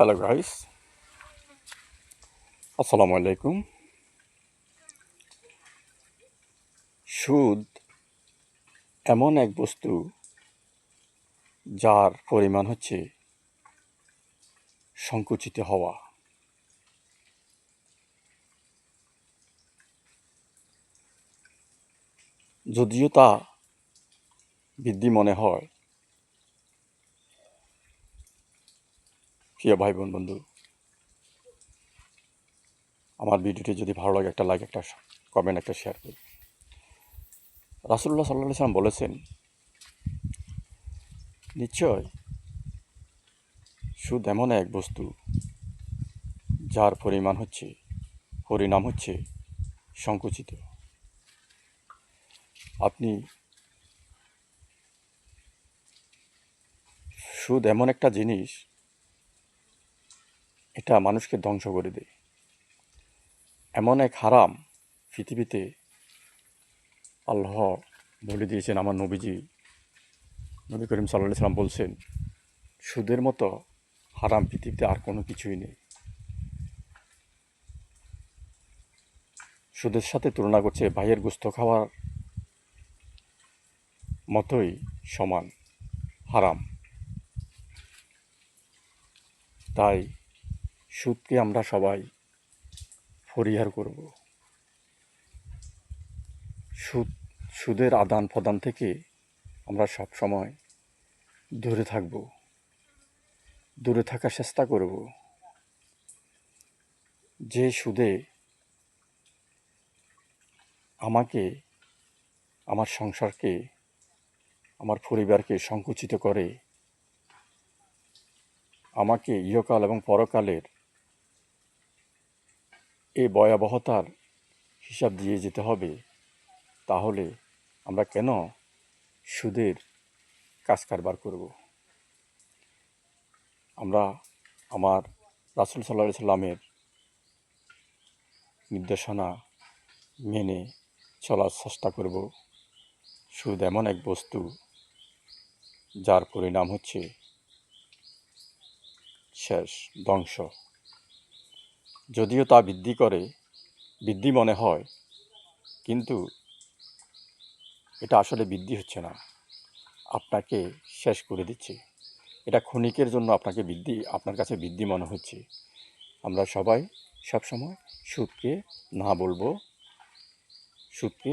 Hello guys আসসালামু আলাইকুম সুদ এমন এক বস্তু যার পরিমাণ হচ্ছে সংকুচিত হওয়া। যদিও তা বৃদ্ধি মনে হয় প্রিয় ভাই বোন বন্ধু, আমার ভিডিওটি যদি ভালো লাগে, একটা লাইক একটা কমেন্ট একটা শেয়ার করুন। রাসুল্লাহ সাল্লাহ সাল্লাম বলেছেন, নিশ্চয় সুদ এমন এক বস্তু যার পরিমাণ হচ্ছে, পরিণাম হচ্ছে সংকুচিত। আপনি সুদ এমন একটা জিনিস এটা মানুষকে ধ্বংস করে দেয়। এমন এক হারাম পৃথিবীতে আল্লাহ বলে দিয়েছেন, আমার নবীজি, নবী করিম সাল্লাহ সাল্লাম বলছেন, সুদের মতো হারাম পৃথিবীতে আর কোনো কিছুই নেই। সুদের সাথে তুলনা করছে ভাইয়ের গুস্ত খাওয়ার মতোই সমান, হারাম। তাই সুদকে আমরা সবাই পরিহার করব। সুদ, সুদের আদান প্রদান থেকে আমরা সব সময় দূরে থাকব। দূরে থাকার চেষ্টা করব। যে সুদে আমাকে, আমার সংসারকে, আমার পরিবারকে সংকুচিত করে, আমাকে ইহকাল এবং পরকালের এই ভয়াবহতার হিসাব দিয়ে যেতে হবে, তাহলে আমরা কেন সুদের কাজ কারবার করব? আমরা আমার রাসুল সাল্লাহ সাল্লামের নির্দেশনা মেনে চলার চেষ্টা করব। সুদ এমন এক বস্তু যার পরিণাম হচ্ছে শেষ ধ্বংস। যদিও তা বৃদ্ধি করে, বৃদ্ধি মনে হয়, কিন্তু এটা আসলে বৃদ্ধি হচ্ছে না। আপনাকে শেষ করে দিচ্ছে। এটা ক্ষণিকের জন্য আপনাকে বৃদ্ধি, আপনার কাছে বৃদ্ধি মনে হচ্ছে। আমরা সবাই সবসময় সুদকে না বলব, সুদকে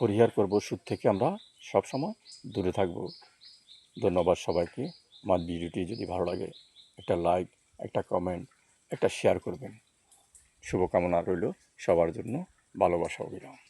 পরিহার করব, সুদ থেকে আমরা সবসময় দূরে থাকব। ধন্যবাদ সবাইকে। আমার ভিডিওটি যদি ভালো লাগে, একটা লাইক, একটা কমেন্ট একটা শেয়ার করবেন। শুভকামনা রইল সবার জন্য। ভালোবাসা অবিরাম।